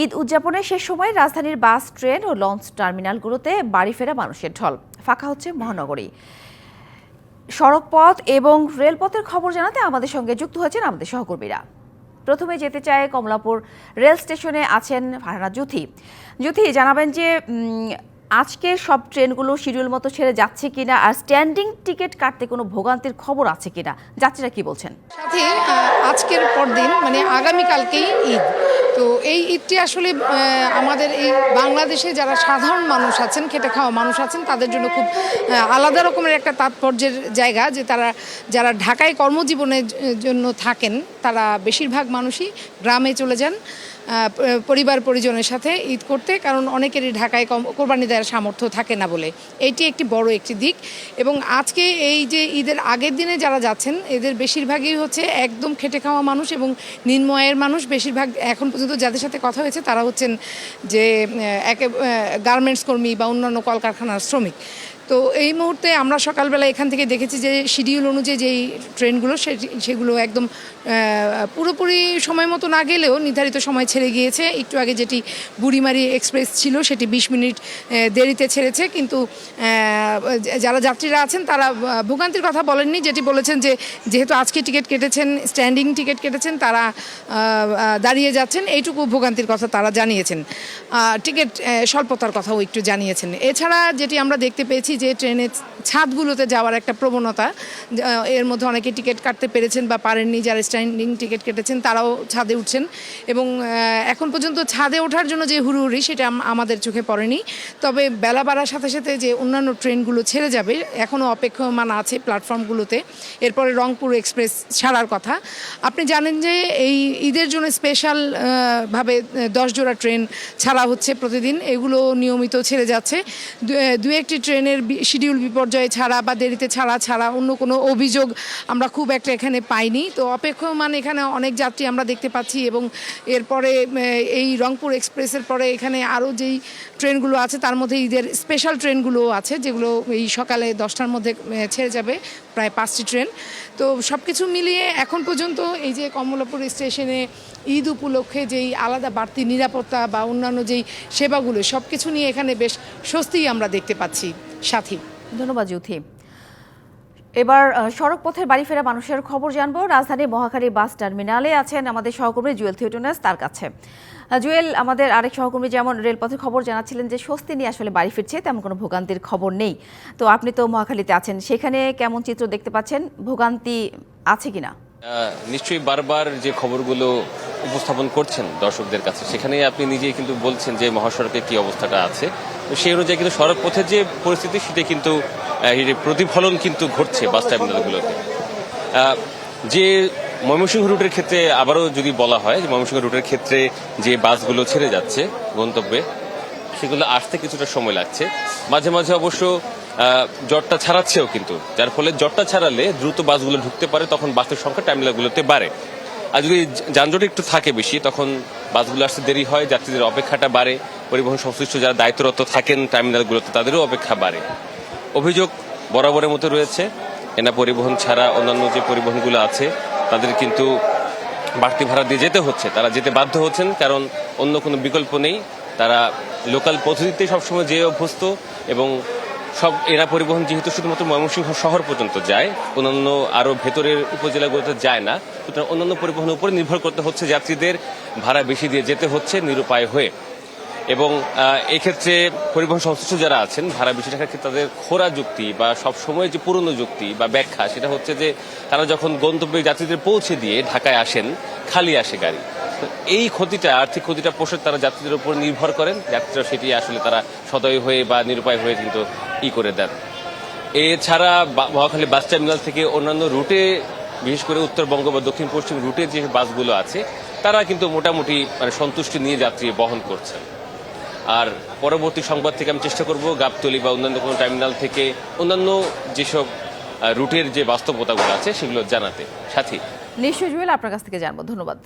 ঈদ উদযাপনের শেষ সময় রাজধানীর বাস, ট্রেন ও লঞ্চ টার্মিনালগুলোতে বাড়ি ফেরা মানুষের ঢল। ফাঁকা হচ্ছে মহানগরী। সড়কপথ এবং রেলপথের খবর জানাতে আমাদের সঙ্গে যুক্ত হয়েছেন আমাদের সহকর্মীরা। প্রথমে যেতে চায় কমলাপুর রেল স্টেশনে আছেন ফারহানা জুথি জুথি জানাবেন যে আজকে সব ট্রেনগুলো শিডিউল মতো ছেড়ে যাচ্ছে কিনা আর স্ট্যান্ডিং টিকিট কাটতে কোনো ভোগান্তির খবর আছে কিনা? যাত্রীরা কি বলছেন? সাথে পর দিন মানে আগামীকালকেই ঈদ। তো এই ঈদটি আসলে আমাদের এই বাংলাদেশে যারা সাধারণ মানুষ আছেন, খেটে খাওয়া মানুষ আছেন, তাদের জন্য খুব আলাদা রকমের একটা তাৎপর্যের জায়গা যে তারা, যারা ঢাকায় কর্মজীবনের জন্য থাকেন, তারা বেশিরভাগ মানুষই গ্রামে চলে যান। পরিবার পরিজনের সাথে ঈদ করতে, কারণ অনেকেরই ঢাকায় কম- কোরবানি দেওয়ার সামর্থ্য থাকে না বলে। এটি একটি বড় একটি দিক। এবং আজকে এই যে ঈদের আগের দিনে যারা যাচ্ছেন, এদের বেশিরভাগই হচ্ছে একদম খেটে খাওয়া মানুষ এবং নিম্ন আয়ের মানুষ। বেশিরভাগ এখন পর্যন্ত যাদের সাথে কথা হয়েছে, তারা হচ্ছেন যে, একে গার্মেন্টস কর্মী বা অন্যান্য কলকারখানার শ্রমিক। তো এই মুহূর্তে আমরা সকালবেলা এখান থেকে দেখেছি যে শিডিউল অনুযায়ী যেই ট্রেনগুলো সেগুলো একদম পুরোপুরি সময় মতো না গেলেও নির্ধারিত সময় ছেড়ে গিয়েছে। একটু আগে যেটি বুড়িমারি এক্সপ্রেস ছিল, সেটি বিশ মিনিট দেরিতে ছেড়েছে। কিন্তু যারা যাত্রীরা আছেন, তারা ভোগান্তির কথা বলেননি। যেটি বলেছেন যে, যেহেতু আজকে টিকিট কেটেছেন, স্ট্যান্ডিং টিকিট কেটেছেন, তারা দাঁড়িয়ে যাচ্ছেন। এইটুকু ভোগান্তির কথা তারা জানিয়েছেন। টিকিট স্বল্পতার কথাও একটু জানিয়েছেন। এছাড়া যেটি আমরা দেখতে পেয়েছি যে ট্রেনের ছাদগুলোতে যাওয়ার একটা প্রবণতা এর মধ্যে অনেকে টিকিট কাটতে পেরেছেন বা পারেননি, যারা স্ট্যান্ডিং টিকিট কেটেছেন তারাও ছাদে উঠছেন এবং এখন পর্যন্ত ছাদে ওঠার জন্য যে হুড়ুহুড়ি সেটা আমাদের চোখে পড়েনি। তবে বেলা বাড়ার সাথে সাথে যে অন্যান্য ট্রেনগুলো ছেড়ে যাবে, এখনও অপেক্ষমান আছে প্ল্যাটফর্মগুলোতে। এরপরে রংপুর এক্সপ্রেস ছাড়ার কথা। আপনি জানেন যে এই ঈদের জন্য স্পেশাল ভাবে দশ জোড়া ট্রেন ছাড়া হচ্ছে প্রতিদিন। এগুলো নিয়মিত ছেড়ে যাচ্ছে। দু একটি ট্রেনের শিডিউল বিপর্যয় ছাড়া বা দেরিতে ছাড়া ছাড়া অন্য কোনো অভিযোগ আমরা খুব একটা এখানে পাইনি। তো অপেক্ষমান এখানে অনেক যাত্রী আমরা দেখতে পাচ্ছি এবং এরপরে এই রংপুর এক্সপ্রেসের পরে এখানে আরও যেই ট্রেনগুলো আছে, তার মধ্যে ঈদের স্পেশাল ট্রেনগুলোও আছে, যেগুলো এই সকালে দশটার মধ্যে ছেড়ে যাবে প্রায় পাঁচটি ট্রেন। তো সব কিছু মিলিয়ে এখন পর্যন্ত এই যে কমলাপুর স্টেশনে ঈদ উপলক্ষে যেই আলাদা বাড়তি নিরাপত্তা বা অন্যান্য যেই সেবাগুলো সব কিছু নিয়ে এখানে বেশ স্বস্তিই আমরা দেখতে পাচ্ছি। সাথী। ধন্যবাদ জুথি এবার সড়ক পথের বাড়ি ফেরা মানুষের খবর জানব। রাজধানী মহাখালী বাস টার্মিনালে আছেন আমাদের সহকর্মী জুয়েল থিওটনাস তার কাছে। জুয়েল আমাদের আরেক সহকর্মী যেমন রেলপথের খবর জানাচ্ছিলেন যে স্বস্তি নিয়ে আসলে বাড়ি ফিরছে তেমন কোনো ভোগান্তির খবর নেই। তো আপনি তো মহাখালীতে আছেন সেখানে কেমন চিত্র দেখতে পাচ্ছেন? ভোগান্তি আছে কিনা? আহ, নিশ্চয়ই বারবার যে খবরগুলো উপস্থাপন করছেন দর্শকদের কাছে সেখানে আপনি নিজেই কিন্তু বলছেন যে মহাসড়কে কি অবস্থাটা আছে। তো সেই অনুযায়ী কিন্তু সড়ক পথের যে পরিস্থিতি, সেটা কিন্তু প্রতিফলন কিন্তু ঘটছে বাস টার্মিনালগুলোতে যে ময়মনসিংহ রুটের ক্ষেত্রে আবারও যদি বলা হয়, যে ময়মনসিংহ রুটের ক্ষেত্রে যে বাসগুলো ছেড়ে যাচ্ছে গন্তব্যে, সেগুলো আসতে কিছুটা সময় লাগছে। মাঝে মাঝে অবশ্য জটটা ছাড়াচ্ছেও কিন্তু। যার ফলে জটটা ছাড়ালে দ্রুত বাসগুলো ঢুকতে পারে, তখন বাসের সংখ্যা টার্মিনালগুলোতে বাড়ে। আর যদি যানজট একটু থাকে বেশি, তখন বাসগুলো আসতে দেরি হয়, যাত্রীদের অপেক্ষাটা বাড়ে। পরিবহন সংশ্লিষ্ট যারা দায়িত্বরত থাকেন টার্মিনালগুলোতে, তাদেরও অপেক্ষা বাড়ে। অভিযোগ বরাবরের মতো রয়েছে। এনা পরিবহন ছাড়া অন্যান্য যে পরিবহনগুলো আছে, তাদের কিন্তু বাড়তি ভাড়া দিয়ে যেতে হচ্ছে। তারা যেতে বাধ্য হচ্ছেন, কারণ অন্য কোনো বিকল্প নেই। তারা লোকাল পদ্ধতিতে সবসময় যেয়ে অভ্যস্ত এবং সব এরা পরিবহন যেহেতু শুধুমাত্র ময়মনসিংহ শহর পর্যন্ত যায়, অন্যান্য আরও ভেতরের উপজেলাগুলোতে যায় না, সুতরাং অন্যান্য পরিবহনের উপরে নির্ভর করতে হচ্ছে যাত্রীদের ভাড়া বেশি দিয়ে যেতে হচ্ছে নিরুপায় হয়ে। এবং এক্ষেত্রে পরিবহন সংশ্লিষ্ট যারা আছেন, ভাড়া বেশি টাকার ক্ষেত্রে তাদের খোরা যুক্তি বা সব সময় যে পুরনো যুক্তি বা ব্যাখ্যা, সেটা হচ্ছে যে তারা যখন গন্তব্যে যাত্রীদের পৌঁছে দিয়ে ঢাকায় আসেন, খালি আসে গাড়ি। এই ক্ষতিটা, আর্থিক ক্ষতিটা পোষে তারা যাত্রীদের উপর নির্ভর করেন। যাত্রীরা সেটি আসলে তারা সদয় হয়ে বা নিরুপায় হয়ে কিন্তু ই করে দেন। এছাড়া মহাখালী বাস টার্মিনাল থেকে অন্যান্য রুটে, বিশেষ করে উত্তরবঙ্গ বা দক্ষিণ পশ্চিম রুটে যে বাসগুলো আছে, তারা কিন্তু মোটামুটি মানে সন্তুষ্টি নিয়ে যাত্রী বহন করছেন। আর পরবর্তী সংবাদ থেকে আমি চেষ্টা করব, গাবতলি বা অন্যান্য কোনো টার্মিনাল থেকে অন্যান্য যেসব রুটের যে বাস্তবতাগুলো আছে, সেগুলো জানাতে। সাথী। নিশ্চয় জুয়েল, আপনার কাছ থেকে জানব। ধন্যবাদ।